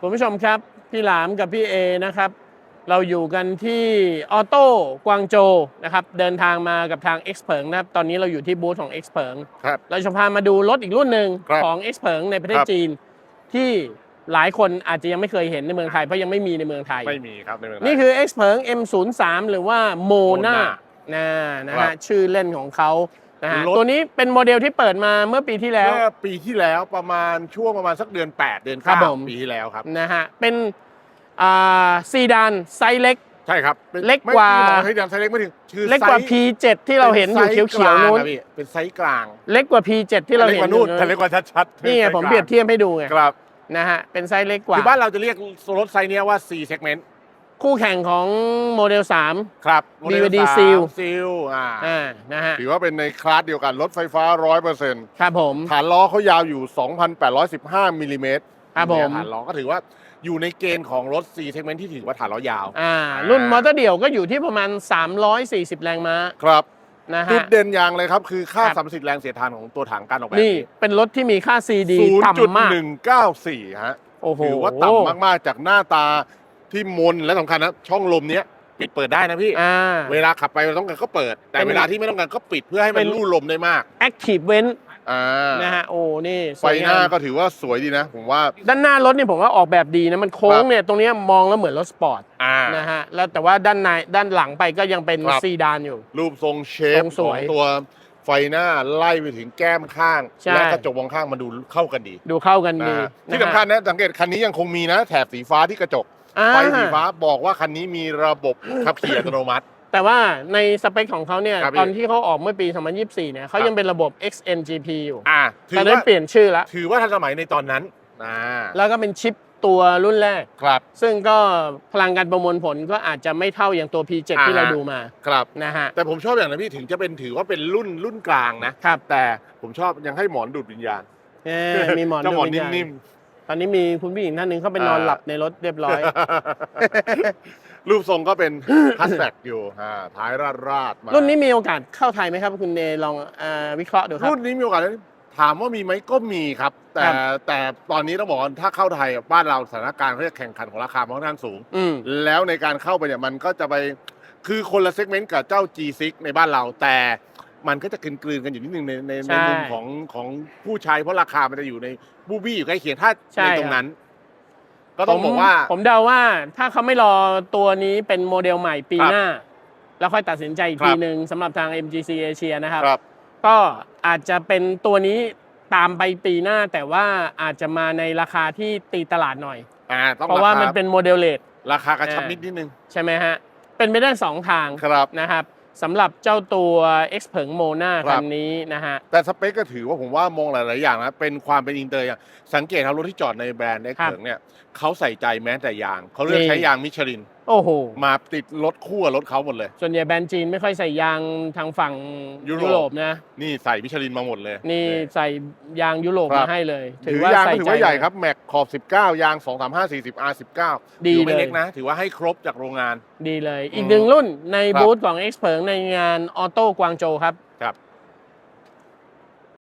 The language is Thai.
คุณผู้ชมครับ พี่หลามกับพี่เอนะครับ เราอยู่กันที่ออโต้กวางโจวนะครับ เดินทางมากับทาง X เผิงนะครับ ตอนนี้เราอยู่ที่บูธของ X เผิงครับ เราจะพามาดูรถอีกรุ่นหนึ่งครับของ X เผิงในประเทศครับ จีน ที่หลายคนอาจจะยังไม่เคยเห็นในเมืองไทยเพราะยังไม่มีในเมืองไทย ไม่มีครับในเมืองไทย นี่คือ X เผิง M03 หรือว่าโมนา Mona นะนะครัฮะบ ชื่อเล่นของเขา นะฮะรถ ตัวนี้เป็นโมเดลที่เปิดมาเมื่อปีที่แล้ว เมื่อปีที่แล้วประมาณช่วงประมาณสักเดือน 8 เดือนครับเก้าผมปีที่แล้วครับ นะฮะเป็นอ่าซีดานไซส์เล็ก ใช่ครับป็นเล็กกว่า ไม่ที่บอกให้ดันไซส์เล็กไม่ถึงคือเล็กกว่า ไซส์ P7 ที่เราเห็นอยู่ป็เขียวไซส์เขียวๆนู้นกลางอะพี่เป็นไซส์กลางเล็กกว่า P7 ที่เราเล็กเห็นกว่าอนู่ยู่นแต่เล็กกว่าชัดๆนี่ไงไซส์ผมกลางเปรียบเทียบให้ดูไงครับนะฮะเป็นไซส์เล็กกว่า คือบ้านเราจะเรียกรถไซส์เนี้ยว่า4 segment คู่แข่งของโมเดลครับ BYD โมเดล Seal ซิลอ่า3อ่านะฮะถือว่าเป็นในคลาสเดียวกัน รถไฟฟ้า 100%ครับผม ฐานล้อเขายาวอยู่ 2,815มิลลิเมตรครับผม ฐานล้อก็ถือว่าอยู่ในเกณฑ์ของรถ 4 segment ที่ถือว่าฐานล้อยาว อ่า รุ่นมอเตอร์เดี่ยวก็อยู่ที่ประมาณ 340 แรงม้าครับ นะจุฮะ ดเด่นอย่างเลยครับ คือค่าครับ สัมประสิทธิ์แรงเสียดทานของตัวถังการออกแบบนี่เป็นรถที่มีค่า CD ต่ำมาก0.194ฮะ โอ้โห ถือว่าต่ำมาก ๆ จากหน้าตา ที่มนและสำคัญนะช่องลมเนี้ยปิดเปิดได้นะพี่ อ่า เวลาขับไปเราต้องการก็เปิด แต่เป็นเวลาที่ไม่ต้องการก็ปิดเพื่อให้มัเป็นน ลู่ลมได้มาก Active Vent อ่านะฮะโอ้นี่สไฟวยหงาน้ามก็ถือว่าสวยดีนะ ผมว่า ด้านหน้ารถนี่ผมว่าออกแบบดีนะมันโค้ครังบ เนี่ยตรงเนี้ยมองแล้วเหมือนรถสปอร์ตอ่า นะฮะแล้วแต่ว่าด้านในด้านหลังไปก็ยังเป็นครับ ซีดานอยู่ รูปทรงเชทฟรงสขอวงยตัวไฟหน้าไล่ไปถึงแก้มข้าง ใช่ และกระจกมองข้างมันดูเข้ากันดีดูเข้ากันนะดีฮะนะฮะที่สำคัญนะสังเกตคันนี้ยังคงมีนะ แถบสีฟ้าที่กระจกอ่า ไฟสีฟ้าบอกว่าคันนี้มีระบบขับขี่อัตโนมัติ แต่ว่าในสเปคของเขาเนี่ย ครับพี่ ตอนที่เขาออกเมื่อปี 2024 เนี่ยเขาครับยังเป็นระบบ XNGP อยู่ อ่าถืแต่อนั้นว่าเปลี่ยนชื่อแล้ว ถือว่าทันสมัยในตอนนั้นอ่าแล้วก็เป็นชิปตัวรุ่นแรก ครับ ซึ่งก็พลังการประมวลผลก็อาจจะไม่เท่าอย่างตัว P7 ที่อ่าฮะเราดูมา ครับ นะฮะ แต่ผมชอบอย่างนะพี่ถึงจะเป็นถือว่าเป็นรุ่นรุ่นกลางนะ ครับแต่ผมชอบยังให้หมอนดูดวิญญาณเอ้ยมีหมอนเจ้าหมอนดูวิญญาณนิ่ม ตอนนี้มีคุณผู้หญิงท่านหนึ่งเขาไปนอนอ่าหลับในรถเรียบร้อยๆรูปทรงก็เป็นฮัสแบ็กอยู่อ่าท้ายราดราดๆมารุ่นนี้มีโอกาสเข้าไทยไหมครับ คุณเนลองเออวิเคราะห์ดูครับ รุ่นนี้มีโอกาสได้ถามว่ามีไหมก็มีครับ แต่ครับแต่ตอนนี้ต้องบอกว่าถ้าเข้าไทยอะบ้านเราสถานการณ์เขาจะแข่งขันของราคามันค่อนข้างสูงอืมแล้วในการเข้าไปเนี่ยมันก็จะไปคือคนละเซกเมนต์กับเจ้า G6 ในบ้านเราแต่ มันก็จะกลืนๆกันอยู่นิดนึงในในใช่ในมุมของของผู้ใช้เพราะราคามันจะอยู่ในบูบี้อยู่ใกล้เคียงถ้าใช่ในตรงนั้น ก็ต้องบอกว่าผมผมเดาว่าถ้าเขาไม่รอตัวนี้เป็นโมเดลใหม่ปีครับหน้า แล้วค่อยตัดสินใจอีกครับ ทีหนึ่งสำหรับทาง MGC Asia นะครับ ครับ ก็อาจจะเป็นตัวนี้ตามไปปีหน้าแต่ว่าอาจจะมาในราคาที่ตีตลาดหน่อย อ่าต้องเพราะว่าคมันเป็นโมเดลเลทราคากระชับอ่านินิดนิดนึงใช่ไหมฮะ เป็นไปได้สองทางครับ นะครับ สำหรับเจ้าตัว X เผิงโมนาครัคับนนี้นะฮะ แต่สเปคก็ถือว่าผมว่ามองหลาย ๆ อย่างนะ เป็นความเป็นอินเตอร์อย่างสังเกตครับรถที่จอดในแบรนด์เอ็กครับเถิงเนี่ยเขาใส่ใจแม้แต่ยาง เขาเลือกนี่ใช้ยางมิชลิน โอ้โห มาติดรถคู่กับรถเขาหมดเลย ส่วนใหญ่แบรนด์จีนไม่ค่อยใส่ยางทางฝั่งยุโรปยุโรปนะ นี่ใส่มิชลินมาหมดเลย นี่ใส่ยางยุโรปครัมาบให้เลย ถือยางก็ถือว่าใหญ่ครับ แม็กขอบ 19 ยาง 2 3 5 40 R19 ดีถือไม่เลย เล็กนะ ถือว่าให้ครบจากโรงงาน ดีเลย อีกอืมหนึ่งรุ่นในครับ บูธของ X เผิงในงานออโต้กวางโจวครับ